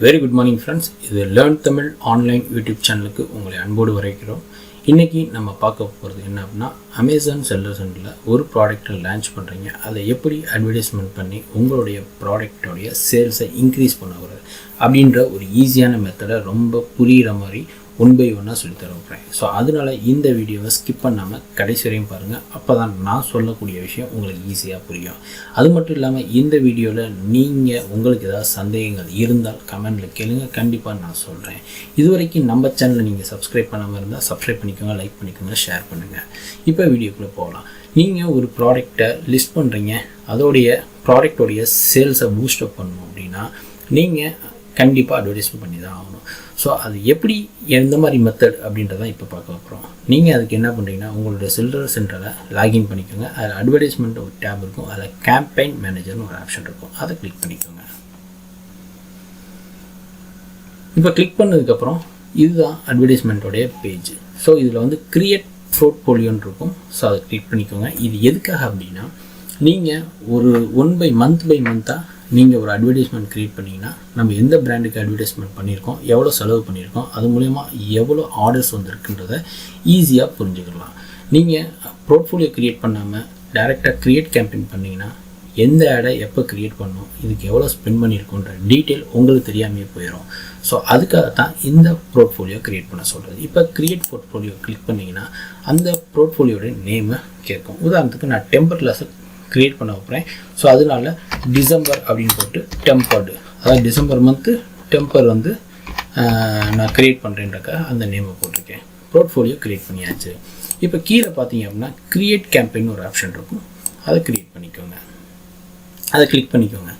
Very good morning friends இது learn Tamil online YouTube சேனலுக்கு உங்களை அன்போடு வரைக்கிறோம் இன்றைக்கி நம்ம பார்க்க போகிறது என்ன அப்படின்னா அமேசான் செல்லர் சென்டரில் ஒரு ப்ராடக்ட்டை லான்ச் பண்ணுறீங்க அதை எப்படி அட்வர்டைஸ்மெண்ட் பண்ணி உங்களுடைய ப்ராடக்டோடைய சேல்ஸை இன்க்ரீஸ் பண்ண வர்றது அப்படின்ற ஒரு ஈஸியான மெத்தடை ரொம்ப புரிகிற மாதிரி ஒன் பை ஒன்னாக சொல்லி தர போகிறேன் ஸோ அதனால இந்த வீடியோவை ஸ்கிப் பண்ணாமல் கடைசி வரையும் பாருங்கள் அப்போ தான் நான் சொல்லக்கூடிய விஷயம் உங்களுக்கு ஈஸியாக புரியும். அது மட்டும் இல்லாமல் இந்த வீடியோவில் நீங்கள் உங்களுக்கு ஏதாவது சந்தேகங்கள் இருந்தால் கமெண்டில் கேளுங்க. கண்டிப்பாக நான் சொல்கிறேன் இது வரைக்கும் நம்ம சேனலை நீங்கள் சப்ஸ்கிரைப் பண்ணாமல் இருந்தால் சப்ஸ்கிரைப் பண்ணிக்கோங்க லைக் பண்ணிக்கோங்க ஷேர் பண்ணுங்கள் இப்போ வீடியோக்குள்ளே போகலாம். நீங்கள் ஒரு ப்ராடக்டை லிஸ்ட் பண்ணுறீங்க அதோடைய ப்ராடக்டோடைய சேல்ஸை பூஸ்டப் பண்ணணும் அப்படின்னா நீங்கள் கண்டிப்பாக அட்வர்டைஸ்மெண்ட் பண்ணி தான் ஆகணும். ஸோ அது எப்படி எந்த மாதிரி மெத்தட் அப்படின்றத இப்போ பார்க்க போகிறோம் நீங்கள் அதுக்கு என்ன பண்ணுறீங்கன்னா உங்களுடைய சில்ட்ரன் சென்டரை லாகின் பண்ணிக்கோங்க. அதில் அட்வர்டைஸ்மெண்ட் ஒரு டேப் இருக்கும். அதில் கேம்பெயின் மேனேஜர்னு ஒரு ஆப்ஷன் இருக்கும். அதை கிளிக் பண்ணிக்கோங்க. இப்போ கிளிக் பண்ணதுக்கப்புறம் இதுதான் அட்வர்டைஸ்மெண்ட்டோடைய பேஜ் ஸோ இதில் வந்து கிரியேட் போர்ட்ஃபோலியோன்னு இருக்கும். ஸோ அதை கிளிக் பண்ணிக்கோங்க. இது எதுக்காக அப்படின்னா நீங்கள் ஒரு ஒன் பை மந்த் பை மந்த்தாக நீங்கள் ஒரு அட்வர்டைஸ்மெண்ட் க்ரியேட் பண்ணிங்கன்னா நம்ம எந்த பிராண்டுக்கு அட்வர்டைஸ்மெண்ட் பண்ணியிருக்கோம் எவ்வளோ செலவு பண்ணியிருக்கோம் அது மூலயமா எவ்வளோ ஆர்டர்ஸ் வந்திருக்குன்றதை ஈஸியாக புரிஞ்சுக்கலாம். நீங்கள் போர்ட்ஃபோலியோ க்ரியேட் பண்ணாமல் டேரெக்டாக க்ரியேட் கேம்பெயின் பண்ணிங்கன்னா எந்த ஆடை எப்போ க்ரியேட் பண்ணோம் இதுக்கு எவ்வளோ ஸ்பெண்ட் பண்ணியிருக்கோன்ற டீட்டெயில் உங்களுக்கு தெரியாமையே போயிடும் ஸோ அதுக்காக தான் இந்த போர்ட்ஃபோலியோ க்ரியேட் பண்ண சொல்கிறது இப்போ க்ரியேட் போர்ட்ஃபோலியோ கிளிக் பண்ணிங்கன்னா அந்த போர்ட்ஃபோலியோட நேமை கேட்கும். உதாரணத்துக்கு நான் டெம்பர் கிளாஸை க்ரியேட் பண்ண வைப்பேன் ஸோ அதனால டிசம்பர் அப்படின்னு போட்டு டெம்பர்டு அதாவது டிசம்பர் மந்த்து டெம்பர் வந்து நான் க்ரியேட் பண்ணுறேன்றக்க அந்த நேமை போட்டிருக்கேன். போர்ட்ஃபோலியோ க்ரியேட் பண்ணியாச்சு. இப்போ கீழே பார்த்தீங்க அப்படின்னா க்ரியேட் கேம்பெயின் ஒரு ஆப்ஷன் இருக்கும். அதை க்ரியேட் பண்ணிக்கோங்க. அதை கிளிக் பண்ணிக்கோங்க.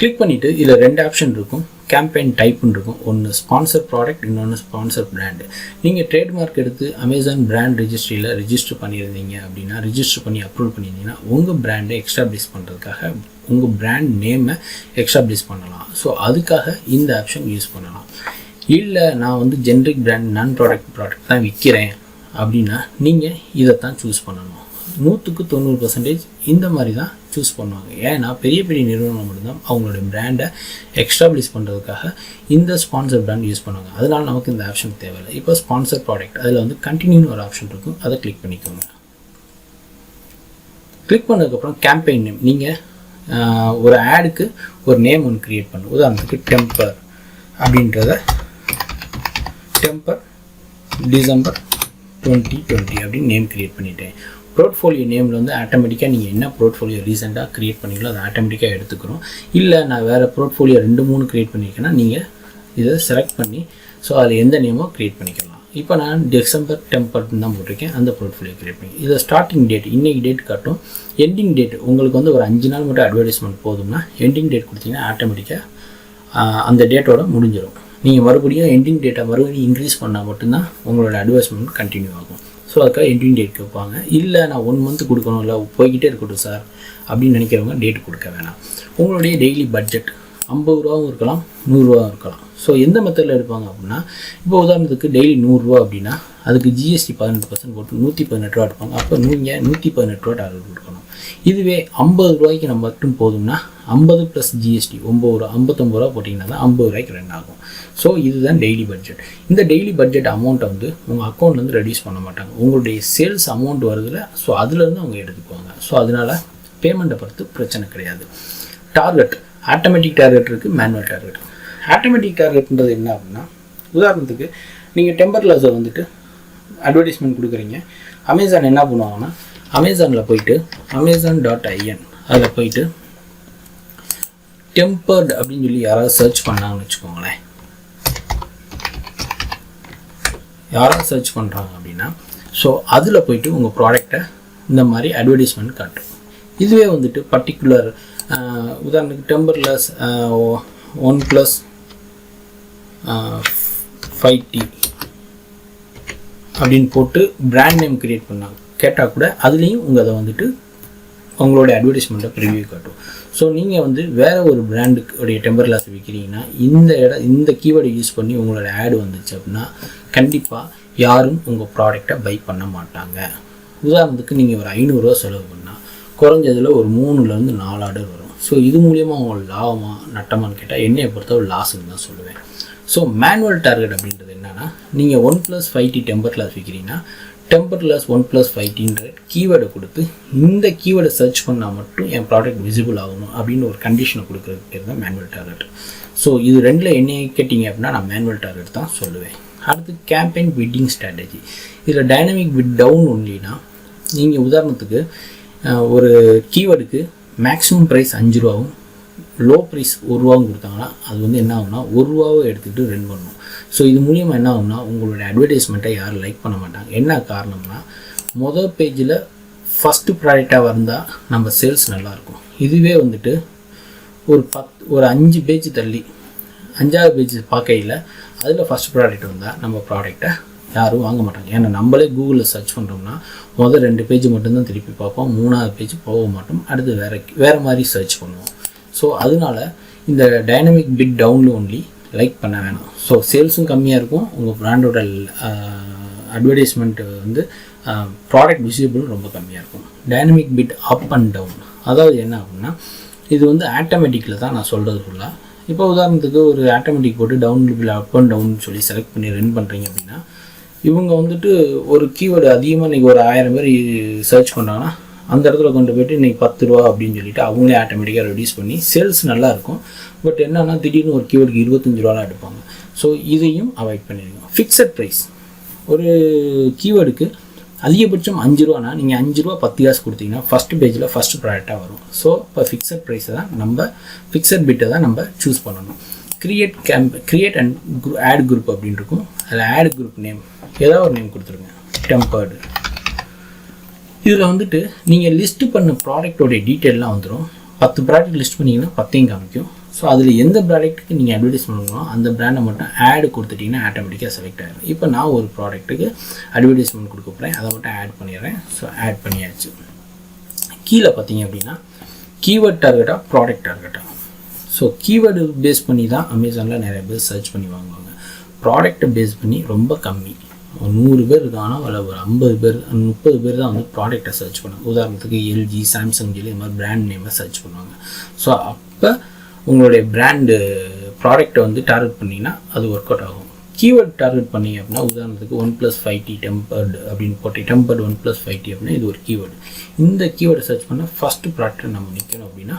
கிளிக் பண்ணிவிட்டு இதில் ரெண்டு ஆப்ஷன் இருக்கும். கேம்பெயின் டைப்னு இருக்கும். ஒன்று ஸ்பான்சர் ப்ராடக்ட் இன்னொன்று ஸ்பான்சர் பிராண்டு நீங்கள் ட்ரேட்மார்க் எடுத்து அமேசான் பிராண்ட் ரிஜிஸ்ட்ரியில் ரிஜிஸ்டர் பண்ணியிருந்தீங்க அப்படின்னா ரிஜிஸ்டர் பண்ணி அப்ரூவ் பண்ணியிருந்தீங்கன்னா உங்கள் பிராண்டை எக்ஸ்டாப்ளிஷ் பண்ணுறதுக்காக உங்கள் பிராண்ட் நேமை எக்ஸ்டாப்ளிஷ் பண்ணலாம். ஸோ அதுக்காக இந்த ஆப்ஷன் யூஸ் பண்ணலாம். இல்லை நான் வந்து ஜென்ரிக் பிராண்ட் நான் ப்ராடக்ட் ப்ராடக்ட் தான் விற்கிறேன் அப்படின்னா நீங்கள் இதைத்தான் சூஸ் பண்ணணும். நூற்றுக்கு தொண்ணூறு பர்சன்டேஜ் இந்த மாதிரி தான் சூஸ் பண்ணுவாங்க. ஏன்னா பெரிய பெரிய நிறுவனம் மட்டும்தான் அவங்களோட பிராண்டை எக்ஸ்டாப்ளிஷ் பண்ணுறதுக்காக இந்த ஸ்பான்சர் பிராண்ட் யூஸ் பண்ணுவாங்க. அதனால் நமக்கு இந்த ஆப்ஷன் தேவையில்லை. இப்போ ஸ்பான்சர் ப்ராடக்ட் அதில் வந்து கண்டினியூன்னு ஒரு ஆப்ஷன் இருக்கும். அதை கிளிக் பண்ணிக்கோங்க. கிளிக் பண்ணதுக்கப்புறம் கேம்பெயின் நேம் நீங்கள் ஒரு ஆடுக்கு ஒரு நேம் ஒன்று க்ரியேட் பண்ணும் உதாரணத்துக்கு டெம்பர் அப்படின்றத டெம்பர் டிசம்பர் டுவெண்ட்டி டுவெண்ட்டி அப்படின்னு நேம் க்ரியேட் பண்ணிட்டேன். ப்ரோட்ஃபோலியோ நேமில் வந்து ஆட்டோமேட்டிக்காக நீங்கள் என்ன ப்ரோட்ஃபோலியோ ரீசெண்டாக க்ரியேட் பண்ணீங்களோ அதை ஆட்டோமேட்டிக்காக எடுத்துக்கிறோம். இல்லை நான் வேறு ப்ரோட்ஃபோலியோ ரெண்டு மூணு க்ரியேட் பண்ணியிருக்கேன்னா நீங்கள் இதை செலக்ட் பண்ணி ஸோ அதில் எந்த நேமோ க்ரியேட் பண்ணிக்கலாம். இப்போ நான் டிசம்பர் டெம்பர் தான் போட்டிருக்கேன். அந்த ப்ரோட்ஃபோலியோ க்ரியேட் பண்ணி இதை ஸ்டார்டிங் டேட் இன்றைக்கி டேட் காட்டும். எண்டிங் டேட் உங்களுக்கு வந்து ஒரு அஞ்சு நாள் மட்டும் அட்வர்டைஸ்மெண்ட் போதும்னா எண்டிங் டேட் கொடுத்தீங்கன்னா ஆட்டோமேட்டிக்காக அந்த டேட்டோட முடிஞ்சிடும் நீங்கள் மறுபடியும் எண்டிங் டேட்டை மறுபடியும் இன்க்ரீஸ் பண்ணால் மட்டும்தான் உங்களோட அட்வர்டைஸ்மெண்ட் கண்டினியூ ஆகும். ஸோ அதுக்காக எண்டிங் டேட் கேட்பாங்க. இல்லை நான் ஒன் மந்த் கொடுக்கணும் இல்லை போய்கிட்டே இருக்கட்டும் சார் அப்படின்னு நினைக்கிறவங்க டேட் கொடுக்க வேணாம். உங்களுடைய டெய்லி பட்ஜெட் ஐம்பது ரூபாவும் இருக்கலாம் நூறுரூவாவும் இருக்கலாம். ஸோ எந்த மெத்தடில் எடுப்பாங்க அப்படின்னா இப்போ உதாரணத்துக்கு டெய்லி நூறுரூவா அப்படின்னா அதுக்கு ஜிஎஸ்டி பதினெட்டு பர்சன்ட் போட்டு நூற்றி பதினெட்டு ரூபா எடுப்பாங்க. அப்போ நீங்கள் நூற்றி பதினெட்டு ரூபா டாலர் கொடுக்கணும். இதுவே ஐம்பது ரூபாய்க்கு நம்ம மட்டும் போதும்னா ஐம்பது ப்ளஸ் ஜிஎஸ்டி ஒம்பது ரூபா ஐம்பத்தொம்பது ரூபா போட்டிங்கன்னா தான் ஐம்பது ரூபாய்க்கு ரெண்டு ஆகும். ஸோ இதுதான் டெய்லி பட்ஜெட் இந்த டெய்லி பட்ஜெட் அமௌண்ட்டை வந்து உங்கள் அக்கௌண்ட்லேருந்து ரெடியூஸ் பண்ண மாட்டாங்க. உங்களுடைய சேல்ஸ் அமௌண்ட் வருதுல ஸோ அதுலேருந்து அவங்க எடுத்துக்குவாங்க. ஸோ அதனால் பேமெண்ட்டை பொறுத்து பிரச்சனை கிடையாது. டார்கெட் ஆட்டோமேட்டிக் டார்கெட் இருக்குது மேனுவல் டார்கெட் ஆட்டோமேட்டிக் டார்கெட்ன்றது என்ன அப்படின்னா உதாரணத்துக்கு நீங்கள் டெம்பர் கிளாஸை வந்துட்டு அட்வர்டைஸ்மெண்ட் கொடுக்குறீங்க. அமேசான் என்ன பண்ணுவாங்கன்னா அமேசானில் போயிட்டு அமேசான் டாட் ஐஎன் அதில் போயிட்டு டெம்பர்டு அப்படின்னு சொல்லி யாராவது சர்ச் பண்ணாங்கன்னு வச்சுக்கோங்களேன். யாராவது சர்ச் பண்ணுறாங்க அப்படின்னா ஸோ அதில் போயிட்டு உங்கள் ப்ராடக்டை இந்த மாதிரி அட்வர்டைஸ்மெண்ட் காட்டும். இதுவே வந்துட்டு பர்டிகுலர் உதாரணத்துக்கு டெம்பர்லெஸ் ஒன் ப்ளஸ் ஃபைவ் டி அப்படின்னு போட்டு பிராண்ட் நேம் க்ரியேட் பண்ணாங்க. கேட்டால் கூட அதுலேயும் உங்கள் அதை வந்துட்டு உங்களோட அட்வர்டைஸ்மெண்ட்டை ப்ரிவியூ காட்டும். ஸோ நீங்கள் வந்து வேறு ஒரு பிராண்டுடைய டெம்பர் கிளாஸ் விற்கிறீங்கன்னா இந்த இடம் இந்த கீவேர்டை யூஸ் பண்ணி உங்களோட ஆடு வந்துச்சு அப்படின்னா கண்டிப்பாக யாரும் உங்கள் ப்ராடக்டை பை பண்ண மாட்டாங்க. உதாரணத்துக்கு நீங்கள் ஒரு ஐநூறுரூவா செலவு பண்ணால் குறைஞ்சதில் ஒரு மூணுலேருந்து நாலு ஆர்டர் வரும். ஸோ இது மூலியமாக உங்களுக்கு லாபமாக நட்டமான்னு கேட்டால் என்னையை பொறுத்தவரை லாஸுன்னு தான் சொல்லுவேன். ஸோ மேனுவல் டார்கெட் அப்படின்றது என்னென்னா நீங்கள் one plus five T temper glass விற்கிறீங்கன்னா temper glass one plus ஃபைவ்டின்ற கீவேர்டை கொடுத்து இந்த கீவேர்டை சர்ச் பண்ணால் மட்டும் என் ப்ராடக்ட் விசிபிள் ஆகணும் அப்படின்னு ஒரு கண்டிஷனை கொடுக்குறது பேர் தான் மேனுவல் டார்கெட் ஸோ இது ரெண்டில் என்ன கேட்டிங்க அப்படின்னா நான் மேனுவல் டார்கெட் தான் சொல்லுவேன். அடுத்து கேம்பெயின் பிட்டிங் ஸ்ட்ராட்டஜி இதில் டைனமிக் பிட் டவுன் ஒன்லினா நீங்கள் உதாரணத்துக்கு ஒரு கீவேர்டுக்கு மேக்ஸிமம் ப்ரைஸ் அஞ்சு ரூபாவும் லோ ப்ரைஸ் ஒரு ரூபாவும் கொடுத்தாங்கன்னா அது வந்து என்ன ஆகும்னா ஒரு ரூபாவை எடுத்துக்கிட்டு ரன் பண்ணணும் ஸோ இது மூலியமாக என்ன ஆகும்னா உங்களோட அட்வர்டைஸ்மெண்ட்டை யாரும் லைக் பண்ண மாட்டாங்க. என்ன காரணம்னா மொதல் பேஜில் ஃபஸ்ட்டு ப்ராடக்டாக வந்தால் நம்ம சேல்ஸ் நல்லாயிருக்கும் இதுவே வந்துட்டு ஒரு பத் ஒரு அஞ்சு பேஜ் தள்ளி அஞ்சாவது பேஜ் பார்க்கையில் அதில் ஃபஸ்ட் ப்ராடக்ட் வந்தால் நம்ம ப்ராடக்டை யாரும் வாங்க மாட்டாங்க. ஏன்னா நம்மளே கூகுளில் சர்ச் பண்ணுறோம்னா முதல் ரெண்டு பேஜ் மட்டும்தான் திருப்பி பார்ப்போம். மூணாவது பேஜ் போக மாட்டோம். அடுத்து வேறு வேறு மாதிரி சர்ச் பண்ணுவோம். ஸோ அதனால இந்த டைனமிக் பிட் டவுனில் ஒன்லி லைக் பண்ண வேணாம். ஸோ சேல்ஸும் கம்மியாக இருக்கும். உங்கள் ப்ராண்டோட அட்வர்டைஸ்மெண்ட் வந்து ப்ராடக்ட் விசிபிளும் ரொம்ப கம்மியாக இருக்கும். Dynamic bid up and down அதாவது என்ன அப்படின்னா இது வந்து ஆட்டோமேட்டிக்கில் தான் நான் சொல்கிறது ஃபுல்லாக இப்போ உதாரணத்துக்கு ஒரு ஆட்டோமேட்டிக் போட்டு down bid up and down சொல்லி செலக்ட் பண்ணி ரன் பண்ணுறீங்க அப்படின்னா இவங்க வந்துட்டு ஒரு கீவேர்டு அதிகமாக இன்றைக்கி ஒரு ஆயிரம் பேர் சர்ச் பண்ணாங்கன்னா அந்த இடத்துல கொண்டு போயிட்டு இன்றைக்கி பத்து ரூபா அப்படின்னு சொல்லிட்டு அவங்களே ஆட்டோமேட்டிக்காக ரெடியூஸ் பண்ணி சேல்ஸ் நல்லா இருக்கும். பட் என்னென்னா திடீர்னு ஒரு கீவேர்டுக்கு இருபத்தஞ்சு ரூபாலாம் எடுப்பாங்க. ஸோ இதையும் அவாய்ட் பண்ணிடுங்க. ஃபிக்ஸட் ப்ரைஸ் ஒரு கீவேர்டுக்கு அதிகபட்சம் அஞ்சு ரூபானா நீங்கள் அஞ்சு ரூபா பத்து காசு கொடுத்தீங்கன்னா ஃபஸ்ட் பேஜில் ஃபஸ்ட் ப்ராடக்டாக வரும். ஸோ இப்போ ஃபிக்ஸட் ப்ரைஸை தான் நம்ம ஃபிக்ஸட் பிட்டை தான் நம்ம சூஸ் பண்ணணும். கிரியேட் கேம்ப் கிரியேட் அண்ட் குரூ ஆட் குரூப் அப்படின்னு இருக்கும். அதில் ஆட் குரூப் நேம் ஏதாவது ஒரு நேம் கொடுத்துருங்க. டெம்பர்டு இதில் வந்துட்டு நீங்கள் லிஸ்ட்டு பண்ண ப்ராடக்டோடைய டீட்டெயிலாம் வந்துடும் பத்து ப்ராடக்ட் லிஸ்ட் பண்ணிங்கன்னா பத்தையும் காமிக்கும். ஸோ அதில் எந்த ப்ராடக்ட்டுக்கு நீங்கள் அட்வர்டைஸ் பண்ணணுமோ அந்த ப்ராண்டை மட்டும் ஆட் கொடுத்துட்டிங்கன்னா ஆட்டோமேட்டிக்காக செலக்ட் ஆகிடும் இப்போ நான் ஒரு ப்ராடக்ட்டுக்கு அட்வர்டைஸ்மெண்ட் கொடுக்க போகிறேன் அதை மட்டும் ஆட் பண்ணிடுறேன். ஸோ ஆட் பண்ணியாச்சு. கீழே பார்த்தீங்க அப்படின்னா கீவேர்ட் டார்கெட்டாக ப்ராடக்ட் டார்கெட்டாக ஸோ கீவேர்டு பேஸ் பண்ணி தான் அமேசானில் நிறைய பேர் சர்ச் பண்ணி வாங்குவாங்க. ப்ராடக்ட்டை பேஸ் பண்ணி ரொம்ப கம்மி. ஒரு நூறு பேர் இருக்காங்கன்னா அதில் ஒரு ஐம்பது பேர் முப்பது பேர் தான் வந்து ப்ராடக்ட்டை சர்ச் பண்ணுவாங்க. உதாரணத்துக்கு எல்ஜி சாம்சங் சொல்லி இது மாதிரி பிராண்ட் நேமை சர்ச் பண்ணுவாங்க. ஸோ அப்போ உங்களுடைய பிராண்டு ப்ராடக்ட்டை வந்து டார்கெட் பண்ணிங்கன்னா அது ஒர்க் அவுட் ஆகும். கீவேர்ட் டார்கெட் பண்ணீங்க அப்படின்னா உதாரணத்துக்கு one plus five T tempered அப்படின்னு போட்டு tempered one plus five T அப்படின்னா இது ஒரு கீவேர்டு இந்த கீவேர்டை சர்ச் பண்ணால் ஃபஸ்ட்டு ப்ராடக்ட்டை நம்ம நிற்கணும் அப்படின்னா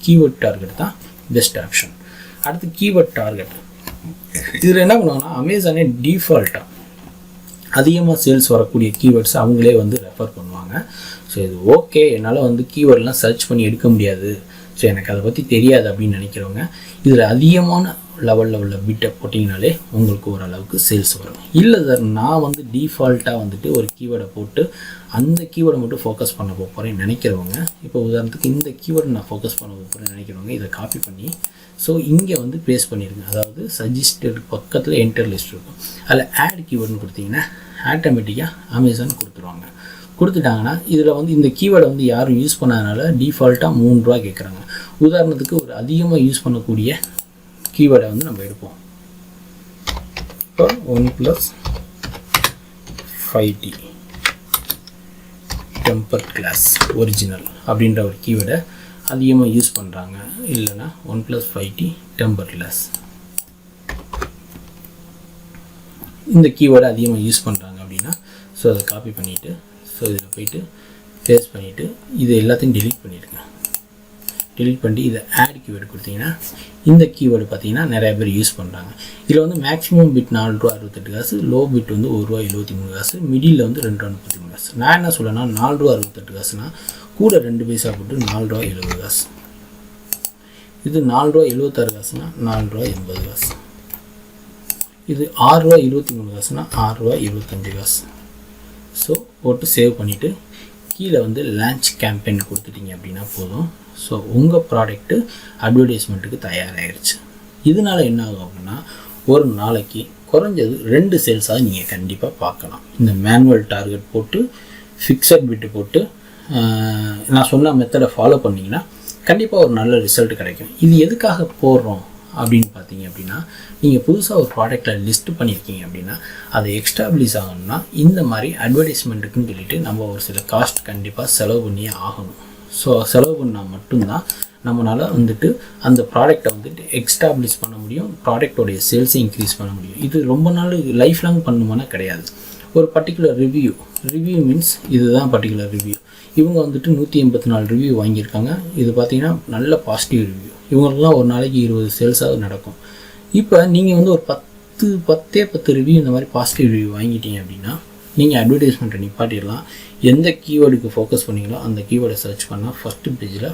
கீவேர்ட் டார்கெட் தான் பெஸ்ட் ஆப்ஷன் அடுத்து கீவேர்ட் டார்கெட் இதில் என்ன பண்ணுவாங்கன்னா அமேசானே டிஃபால்ட்டாக அதிகமாக சேல்ஸ் வரக்கூடிய கீவேர்ட்ஸ் அவங்களே வந்து ரெஃபர் பண்ணுவாங்க. ஸோ இது ஓகே என்னால் வந்து கீவேர்ட்லாம் சர்ச் பண்ணி எடுக்க முடியாது. ஸோ எனக்கு அதை பற்றி தெரியாது அப்படின்னு நினைக்கிறவங்க இதில் அதிகமான லெவலில் உள்ள பிட்டை போட்டிங்கனாலே உங்களுக்கு ஓரளவுக்கு சேல்ஸ் வரும். இல்லை சார் நான் வந்து டிஃபால்ட்டாக வந்துட்டு ஒரு கீவேர்டை போட்டு அந்த கீவேர்டை மட்டும் ஃபோக்கஸ் பண்ண போகிறேன் நினைக்கிறவங்க இப்போ உதாரணத்துக்கு இந்த கீவேர்டை நான் ஃபோக்கஸ் பண்ண போகிறேன்னு நினைக்கிறவங்க இதை காப்பி பண்ணி ஸோ இங்கே வந்து பேஸ் பண்ணியிருங்க அதாவது சஜஸ்டட் பக்கத்தில் என்டர் லிஸ்ட் இருக்கும். அதில் ஆட் கீவேர்டுன்னு கொடுத்தீங்கன்னா ஆட்டோமேட்டிக்காக அமேசான் கொடுத்துருவாங்க. கொடுத்துட்டாங்கன்னா இதில் வந்து இந்த கீவேர்டை வந்து யாரும் யூஸ் பண்ணாதனால டிஃபால்ட்டாக மூணு ரூபா கேட்குறாங்க உதாரணத்துக்கு ஒரு அதிகமாக யூஸ் பண்ணக்கூடிய கீவேர்டை வந்து நம்ம எடுப்போம். இப்போ one plus five T temper glass original அப்படின்ற ஒரு கீவேர்டை அதிகமாக யூஸ் பண்ணுறாங்க இல்லைன்னா one plus five T temper glass இந்த கீவேர்டை அதிகமாக யூஸ் பண்ணுறாங்க அப்படின்னா ஸோ அதை காப்பி பண்ணிவிட்டு ஸோ இதில் போயிட்டு பேஸ்ட் பண்ணிவிட்டு இது எல்லாத்தையும் டெலீட் பண்ணிடுங்க. டெலிட் பண்ணிட்டு இதை ஆட் கீவேர்டு கொடுத்தீங்கன்னா இந்த கீவேர்டு பார்த்தீங்கன்னா நிறைய பேர் யூஸ் பண்ணுறாங்க இதில் வந்து மேக்ஸிமம் பிட் நாலு ரூபா அறுபத்தெட்டு காசு லோ பிட் வந்து ஒரு ரூபா எழுபத்தி மூணு காசு மிடில் வந்து ரெண்டு ரூபா முப்பத்தி மூணு காசு. நான் என்ன சொல்லனா நாலு ரூபா அறுபத்தெட்டு காசுனா கூட ரெண்டு பைசா போட்டு நாலு ரூபா எழுபது காசு. இது நாலு ரூபா எழுபத்தாறு காசுனா நாலு ரூபா எண்பது காசு. இது ஆறு ரூபா இருபத்தி மூணு காசுனா ஆறு ரூபா இருபத்தஞ்சி காசு. ஸோ போட்டு சேவ் பண்ணிவிட்டு கீழே வந்து லான்ச் கேம்பெயின் கொடுத்துட்டீங்க அப்படின்னா போதும். ஸோ உங்கள் ப்ராடக்ட்டு அட்வர்டைஸ்மெண்ட்டுக்கு தயாராகிருச்சு இதனால என்ன ஆகும் அப்படின்னா ஒரு நாளைக்கு குறைஞ்சது ரெண்டு சேல்ஸாக நீங்கள் கண்டிப்பாக பார்க்கலாம். இந்த மேனுவல் டார்கெட் போட்டு ஃபிக்ஸட் பிட்டு போட்டு நான் சொன்ன மெத்தடை ஃபாலோ பண்ணிங்கன்னா கண்டிப்பாக ஒரு நல்ல ரிசல்ட் கிடைக்கும். இது எதுக்காக போடுறோம் அப்படின்னு பார்த்தீங்க அப்படின்னா நீங்கள் புதுசாக ஒரு ப்ராடக்டை லிஸ்ட் பண்ணியிருக்கீங்க அப்படின்னா அதை எக்ஸ்டாப்ளிஷ் ஆகணும்னா இந்த மாதிரி அட்வர்டைஸ்மெண்ட்டுக்குன்னு சொல்லிட்டு நம்ம ஒரு சில காஸ்ட் கண்டிப்பாக செலவு பண்ணியே ஆகணும். ஸோ செலவு பண்ணால் மட்டும்தான் நம்மளால் வந்துட்டு அந்த ப்ராடக்ட்டை வந்துட்டு எக்ஸ்டாப்ளிஷ் பண்ண முடியும் ப்ராடக்டோடைய சேல்ஸை இன்க்ரீஸ் பண்ண முடியும். இது ரொம்ப நாள் லைஃப் லாங் பண்ணுமானா கிடையாது. ஒரு பர்டிகுலர் ரிவ்யூ ரிவ்யூ மீன்ஸ் இதுதான் பர்டிகுலர் ரிவ்யூ இவங்க வந்துட்டு நூற்றி எண்பத்தி நாலு ரிவ்யூ வாங்கியிருக்காங்க. இது பார்த்தீங்கன்னா நல்ல பாசிட்டிவ் ரிவ்யூ இவங்களுக்குலாம் ஒரு நாளைக்கு இருபது சேல்ஸாக நடக்கும். இப்போ நீங்கள் வந்து ஒரு பத்து பத்தே பத்து ரிவ்யூ இந்த மாதிரி பாசிட்டிவ் ரிவ்யூ வாங்கிட்டீங்க அப்படின்னா நீங்கள் அட்வர்டைஸ்மெண்ட்டை நிப்பாட்டிடலாம். எந்த கீவேர்டுக்கு ஃபோக்கஸ் பண்ணீங்களோ அந்த கீவேர்டை சர்ச் பண்ணால் ஃபஸ்ட்டு பேஜில்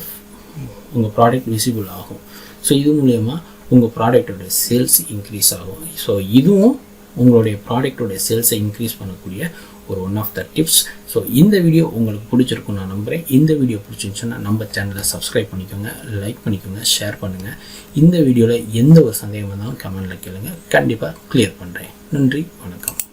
உங்கள் ப்ராடக்ட் விசிபிள் ஆகும். ஸோ இது மூலயமா உங்கள் ப்ராடக்டோட சேல்ஸ் இன்க்ரீஸ் ஆகும். ஸோ இதுவும் உங்களுடைய ப்ராடக்டோடைய சேல்ஸை இன்க்ரீஸ் பண்ணக்கூடிய ஒரு one of the tips so இந்த வீடியோ உங்களுக்கு பிடிச்சிருக்கும் நான் நம்புகிறேன் இந்த வீடியோ பிடிச்சிருந்துச்சுன்னா நம்ம சேனலை சப்ஸ்கிரைப் பண்ணிக்கோங்க லைக் பண்ணிக்கோங்க ஷேர் பண்ணுங்கள் இந்த வீடியோவில் எந்த ஒரு சந்தேகம் வந்தாலும் கமெண்டில் கேளுங்கள் கண்டிப்பாக கிளியர் பண்ணுறேன் நன்றி வணக்கம்.